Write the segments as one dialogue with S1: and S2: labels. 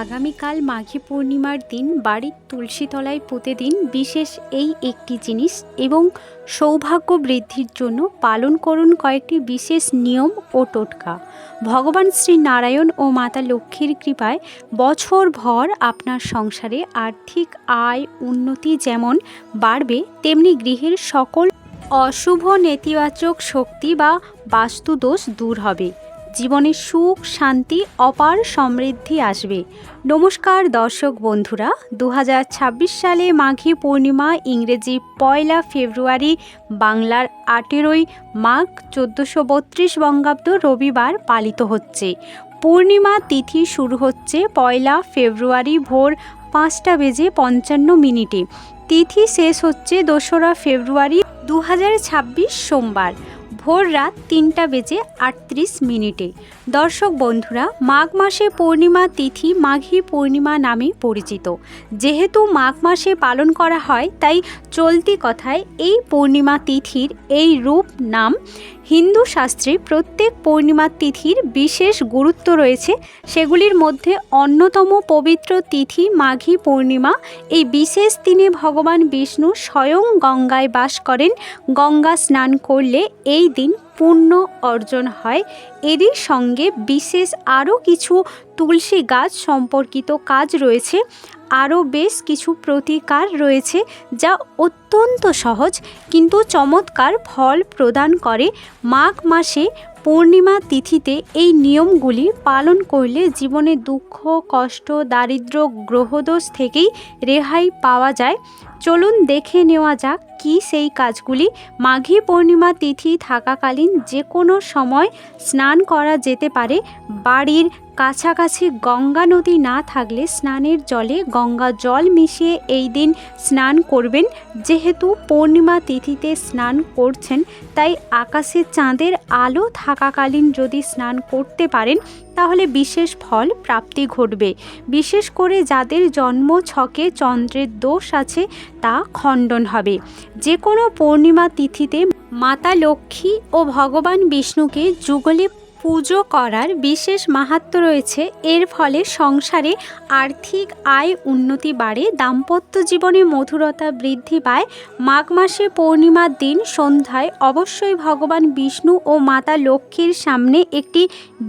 S1: আগামীকাল মাঘী পূর্ণিমার দিন বাড়ির তুলসীতলায় প্রতিদিন বিশেষ এই একটি জিনিস এবং সৌভাগ্য বৃদ্ধির জন্য পালন করুন কয়েকটি বিশেষ নিয়ম ও টোটকা। ভগবান শ্রী নারায়ণ ও মাতা লক্ষ্মীর কৃপায় বছর ভর আপনার সংসারে আর্থিক আয় উন্নতি যেমন বাড়বে, তেমনি গৃহের সকল অশুভ নেতিবাচক শক্তি বা বাস্তুদোষ দূর হবে। জীবনে সুখ, শান্তি, অপার সমৃদ্ধি আসবে। নমস্কার দর্শক বন্ধুরা দু হাজার ছাব্বিশ সালে মাঘী পূর্ণিমা ইংরেজি পয়লা ফেব্রুয়ারি বাংলার আঠেরোই মাঘ চোদ্দোশো বত্রিশ বঙ্গাব্দ রবিবার পালিত হচ্ছে। পূর্ণিমা তিথি শুরু হচ্ছে পয়লা ফেব্রুয়ারি ভোর পাঁচটা বেজে পঞ্চান্ন মিনিটে। তিথি শেষ হচ্ছে দোসরা ফেব্রুয়ারি দু হাজার ছাব্বিশ সোমবার। ভোর রাত তিনটা বেজে আটত্রিশ মিনিটে। দর্শক বন্ধুরা, মাঘ মাসে পূর্ণিমা তিথি মাঘী পূর্ণিমা নামে পরিচিত। যেহেতু মাঘ মাসে পালন করা হয়, তাই চলতি কথায় এই পূর্ণিমা তিথির এই রূপ নাম হিন্দু শাস্ত্রে প্রত্যেক পূর্ণিমা তিথির বিশেষ গুরুত্ব রয়েছে। সেগুলির মধ্যে অন্যতম পবিত্র তিথি মাঘী পূর্ণিমা। এই বিশেষ দিনে ভগবান বিষ্ণু স্বয়ং গঙ্গায় বাস করেন। গঙ্গা স্নান করলে এই দিন পুণ্য অর্জন হয়। এরই সঙ্গে বিশেষ আরও কিছু তুলসী গাছ সম্পর্কিত কাজ রয়েছে। আরও বেশ কিছু প্রতিকার রয়েছে যা অত্যন্ত সহজ কিন্তু চমৎকার ফল প্রদান করে। মাঘ মাসে পূর্ণিমা তিথিতে এই নিয়মগুলি পালন করলে জীবনে দুঃখ, কষ্ট দারিদ্র গ্রহদোষ থেকেই রেহাই পাওয়া যায়। চলুন দেখে নেওয়া যাক কি সেই কাজগুলি মাঘী পূর্ণিমা তিথি থাকাকালীন যে কোনো সময় স্নান করা যেতে পারে। বাড়ির কাছাকাছি গঙ্গা নদী না থাকলে স্নানের জলে গঙ্গা জল মিশিয়ে এই দিন স্নান করবেন। যেহেতু পূর্ণিমা তিথিতে স্নান করছেন, তাই আকাশে চাঁদের আলো থাকাকালীন যদি স্নান করতে পারেন তাহলে বিশেষ ফল প্রাপ্তি ঘটবে। বিশেষ করে যাদের জন্ম ছকে চন্দ্রের দোষ আছে, তা খণ্ডন হবে। যে কোনো পূর্ণিমা তিথিতে মাতা লক্ষ্মী ও ভগবান বিষ্ণুকে যুগলে পুজো করার বিশেষ মাহাত্ম রয়েছে। এর ফলে সংসারে আর্থিক আয় উন্নতি বাড়ে, দাম্পত্য জীবনে মধুরতা বৃদ্ধি পায়, মাঘ মাসে পূর্ণিমার দিন সন্ধ্যায় অবশ্যই ভগবান বিষ্ণু ও মাতা লক্ষ্মীর সামনে একটি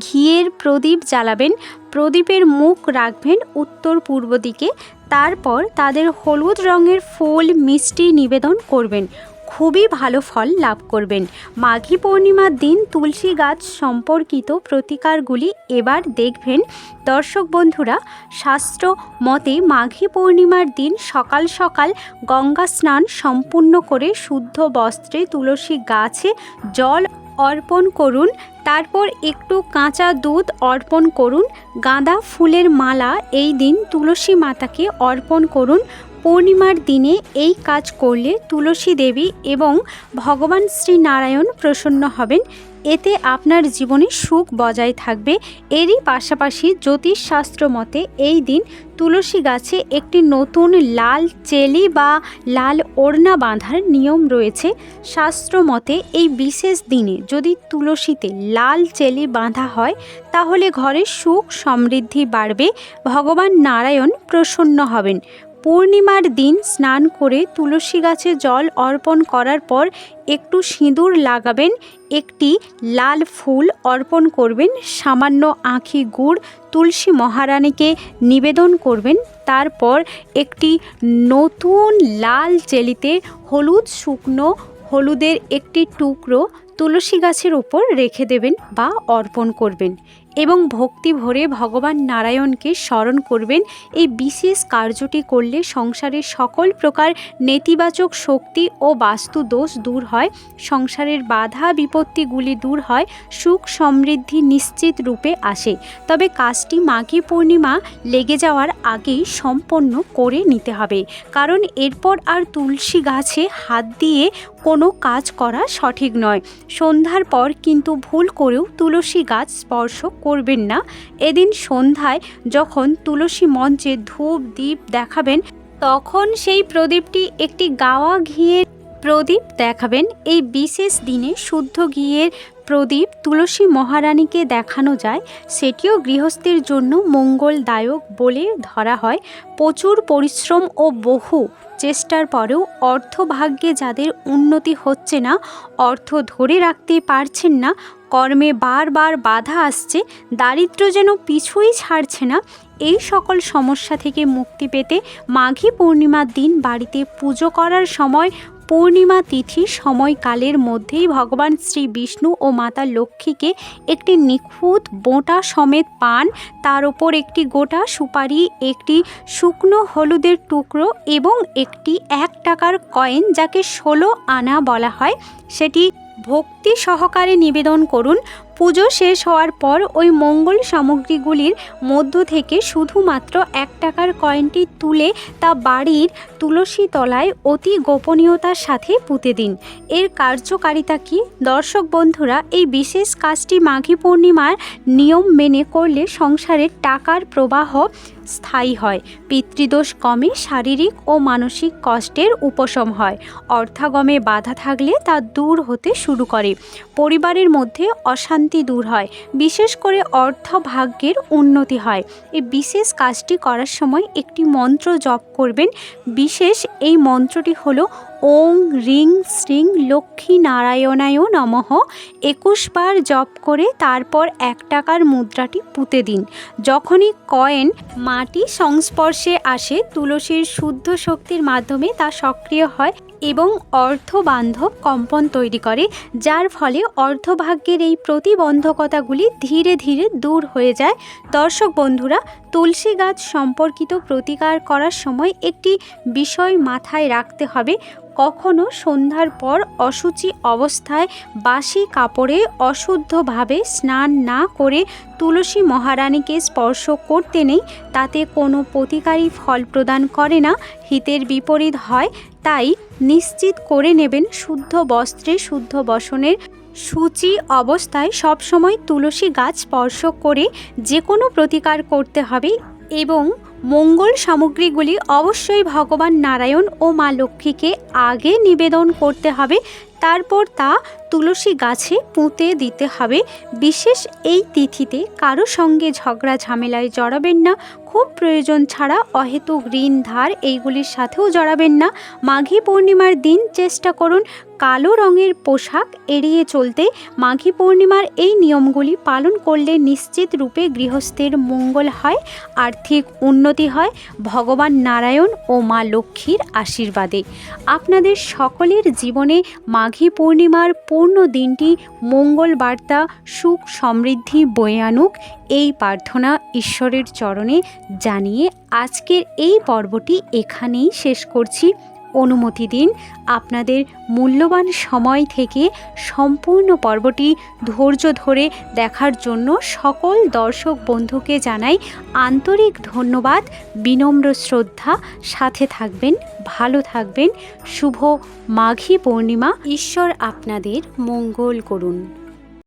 S1: ঘিয়ের প্রদীপ জ্বালাবেন। প্রদীপের মুখ রাখবেন উত্তর পূর্ব দিকে, তারপর তাদের হলুদ রঙের ফুল মিষ্টি নিবেদন করবেন। খুবই ভালো ফল লাভ করবেন। মাঘী পূর্ণিমার দিন তুলসী গাছ সম্পর্কিত প্রতিকারগুলি এবার দেখবেন। দর্শক বন্ধুরা, শাস্ত্র মতে মাঘী পূর্ণিমার দিন সকাল সকাল গঙ্গা স্নান সম্পূর্ণ করে শুদ্ধ বস্ত্রে তুলসী গাছে জল অর্পণ করুন। তারপর একটু কাঁচা দুধ অর্পণ করুন। গাঁদা ফুলের মালা এই দিন তুলসী মাতাকে অর্পণ করুন। পূর্ণিমার দিনে এই কাজ করলে তুলসী দেবী এবং ভগবান শ্রী নারায়ণ প্রসন্ন হবেন। এতে আপনার জীবনে সুখ বজায় থাকবে। এরই পাশাপাশি জ্যোতিষশাস্ত্র মতে এই দিন তুলসী গাছে একটি নতুন লাল চেলি বা লাল ওড়না বাঁধার নিয়ম রয়েছে। শাস্ত্র মতে এই বিশেষ দিনে যদি তুলসীতে লাল চেলি বাঁধা হয়, তাহলে ঘরে সুখ সমৃদ্ধি বাড়বে। ভগবান নারায়ণ প্রসন্ন হবেন। পূর্ণিমার দিন স্নান করে তুলসী গাছে জল অর্পণ করার পর একটু সিঁদুর লাগাবেন, একটি লাল ফুল অর্পণ করবেন, সামান্য আঁখি গুড় তুলসী মহারানীকে নিবেদন করবেন, তারপর একটি নতুন লাল চেলিতে হলুদ শুকনো হলুদের একটি টুকরো তুলসী গাছের উপর রেখে দেবেন বা অর্পণ করবেন। এবং ভক্তি ভরে ভগবান নারায়ণকে স্মরণ করবেন। এই বিশেষ কার্যটি করলে সংসারের সকল প্রকার নেতিবাচক শক্তি ও বাস্তু দোষ দূর হয়। সংসারের বাধা বিপত্তিগুলি দূর হয়, সুখ সমৃদ্ধি নিশ্চিত রূপে আসে। তবে কাজটি মাঘী পূর্ণিমা লেগে যাওয়ার আগেই সম্পন্ন করে নিতে হবে। কারণ এরপর আর তুলসী গাছে হাত দিয়ে কোনো কাজ করা সঠিক নয়। সন্ধ্যার পর কিন্তু ভুল করেও তুলসী গাছ স্পর্শ করবেন না। এদিন সন্ধ্যায় যখন তুলসী মঞ্চে ধূপ দ্বীপ দেখাবেন, তখন সেই প্রদীপটি একটি গাওয়া ঘিয়ের প্রদীপ দেখাবেন। এই বিশেষ দিনে শুদ্ধ ঘিয়ের প্রদীপ তুলসী মহারানীকে দেখানো যায়, সেটিও গৃহস্থের জন্য মঙ্গলদায়ক বলে ধরা হয়। প্রচুর পরিশ্রম ও বহু চেষ্টার পরেও অর্থভাগ্যে যাদের উন্নতি হচ্ছে না, অর্থ ধরে রাখতে পারছেন না, কর্মে বারবার বাধা আসছে দারিদ্র্য যেন পিছুই ছাড়ছে না, এই সকল সমস্যা থেকে মুক্তি পেতে মাঘী পূর্ণিমার দিন বাড়িতে পুজো করার সময় পূর্ণিমা তিথি সময়কালের মধ্যেই ভগবান শ্রী বিষ্ণু ও মাতা লক্ষ্মীকে একটি নিখুঁত বোঁটা সমেত পান। তার ওপর একটি গোটা সুপারি, একটি শুকনো হলুদের টুকরো এবং একটি এক টাকার কয়েন, যাকে ষোলো আনা বলা হয়। সেটি ভক্তি সহকারে নিবেদন করুন। পুজো শেষ হওয়ার পর ওই মঙ্গল সামগ্রীগুলির মধ্য থেকে শুধুমাত্র এক টাকার কয়েনটি তুলে তা বাড়ির তুলসী তলায় অতি গোপনীয়তার সাথে পুঁতে দিন। এর কার্যকারিতা কি? দর্শক বন্ধুরা, এই বিশেষ কাজটি মাঘী পূর্ণিমার নিয়ম মেনে করলে সংসারের টাকার প্রবাহ স্থায়ী হয়। পিতৃদোষ কমে শারীরিক ও মানসিক কষ্টের উপশম হয়। অর্থাগমে বাধা থাকলে তা দূর হতে শুরু করে। পরিবারের মধ্যে অশান্তি দূর হয়। বিশেষ করে অর্থ ভাগ্যের উন্নতি হয়। এই বিশেষ কাজটি করার সময় একটি মন্ত্র জপ করবেন। বিশেষ এই মন্ত্রটি হলো ওং রিং শ্রিং লক্ষ্মী নারায়ণায় নমঃ। একুশ বার জপ করে তারপর এক টাকার মুদ্রাটি পুঁতে দিন। যখনই কয়েন মাটি সংস্পর্শে আসে, তুলসীর শুদ্ধ শক্তির মাধ্যমে তা সক্রিয় হয় এবং অর্থবান্ধব কম্পন তৈরি করে, যার ফলে অর্থভাগ্যের এই প্রতিবন্ধকতাগুলি ধীরে ধীরে দূর হয়ে যায়। দর্শক বন্ধুরা তুলসী গাছ সম্পর্কিত প্রতিকার করার সময় একটি বিষয় মাথায় রাখতে হবে। কখনো সন্ধ্যার পর অসুচি অবস্থায় বাসি কাপড়ে অশুদ্ধভাবে স্নান না করে তুলসী মহারানীকে স্পর্শ করতে নেই, তাতে কোনো প্রতিকারী ফল প্রদান করে না, হিতের বিপরীত হয়। তাই নিশ্চিত করে নেবেন শুদ্ধ বস্ত্রে শুদ্ধ বসনের সূচি অবস্থায় সবসময় তুলসী গাছ স্পর্শ করে যে কোনো প্রতিকার করতে হবে এবং মঙ্গল সামগ্রীগুলি অবশ্যই ভগবান নারায়ণ ও মা লক্ষ্মীকে আগে নিবেদন করতে হবে, তারপর তা তুলসী গাছে পুঁতে দিতে হবে। বিশেষ এই তিথিতে কারও সঙ্গে ঝগড়া ঝামেলায় জড়াবেন না, খুব প্রয়োজন ছাড়া অহেতুক ঋণ, ধার এইগুলির সাথেও জড়াবেন না। মাঘী পূর্ণিমার দিন চেষ্টা করুন কালো রঙের পোশাক এড়িয়ে চলতে। মাঘী পূর্ণিমার এই নিয়মগুলি পালন করলে নিশ্চিত রূপে গৃহস্থের মঙ্গল হয়, আর্থিক উন্নতি হয় ভগবান নারায়ণ ও মা লক্ষ্মীর আশীর্বাদে। আপনাদের সকলের জীবনে মাঘী পূর্ণিমার পূর্ণ দিনটি মঙ্গল বার্তা, সুখ সমৃদ্ধি বয়ে আনুক এই প্রার্থনা ঈশ্বরের চরণে জানিয়ে আজকের এই পর্বটি এখানেই শেষ করছি। অনুমতি দিন। আপনাদের মূল্যবান সময় থেকে সম্পূর্ণ পর্বটি ধৈর্য ধরে দেখার জন্য সকল দর্শক বন্ধুকে জানাই আন্তরিক ধন্যবাদ, বিনম্র শ্রদ্ধা। সাথে থাকবেন, ভালো থাকবেন। শুভ মাঘী পূর্ণিমা। ঈশ্বর আপনাদের মঙ্গল করুন।